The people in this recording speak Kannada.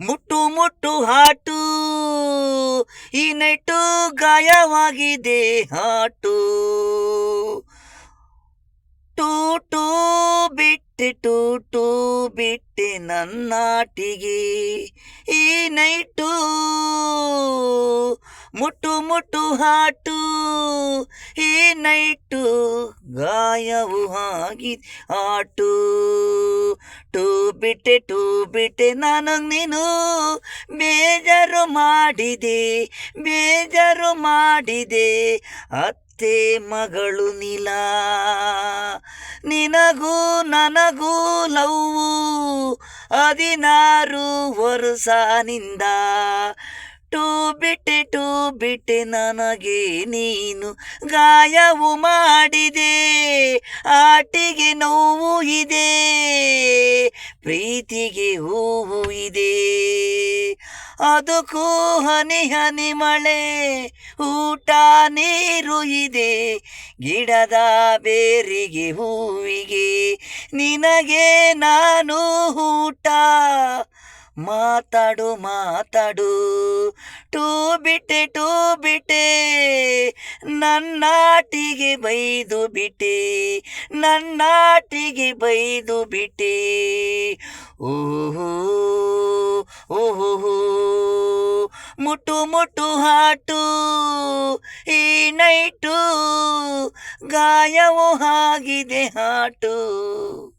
ಮುಟ್ಟು ಮುಟ್ಟು ಹಾಟು ಈ ನೈಟು ಗಾಯವಾಗಿದೆ ಹಾಟು ಟೂ ಟೂ ಬಿಟ್ಟೆ ಟೂ ಟೂ ಬಿಟ್ಟೆ ನನ್ನಾಟಿಗೆ ಈ ನೈಟು ಮುಟ್ಟು ಮುಟ್ಟು ಹಾಟು ಈ ನೈಟು ಗಾಯವು ಹಾಗಿ ಆಟು ಟೂ ಬಿಟ್ಟೆ ಟೂ ಬಿಟ್ಟೆ ನಾನು ನೀನು ಬೇಜಾರು ಮಾಡಿದೆ ಬೇಜಾರು ಮಾಡಿದೆ. ಅತ್ತೆ ಮಗಳು ನೀಲ, ನಿನಗೂ ನನಗೂ ಲವ್ವು ಹದಿನಾರು ವರ್ಷನಿಂದ. ಬಿಟ್ಟೆ, ಟೂ ಬಿಟ್ಟೆ ನನಗೆ ನೀನು ಗಾಯವು ಮಾಡಿದೆ, ಆಟಿಗೆ ನೋವು ಇದೆ, ಪ್ರೀತಿಗೆ ಹೂವು ಇದೆ. ಅದಕ್ಕೂ ಹನಿ ಹನಿ ಮಳೆ, ಊಟ, ನೀರು ಇದೆ, ಗಿಡದ ಬೇರಿಗೆ, ಹೂವಿಗೆ ನಿನಗೆ ನಾನು ಊಟ. ಮಾತಾಡು ಮಾತಾಡು. ಟೂ ಬಿಟ್ಟೆ ಟೂ ಬಿಟ್ಟೆ ನನ್ನಾಟಿಗೆ ಬೈದು ಬಿಟ್ಟೆ. ನನ್ನಾಟಿಗೆ ಬೈದು ಬಿಟ್ಟೆ. ಓಹೋ ಓಹೋ. ಮುಟ್ಟು ಮುಟ್ಟು ಹಾಟು. ಈ ನೈಟು ಗಾಯವು ಆಗಿದೆ ಹಾಟು.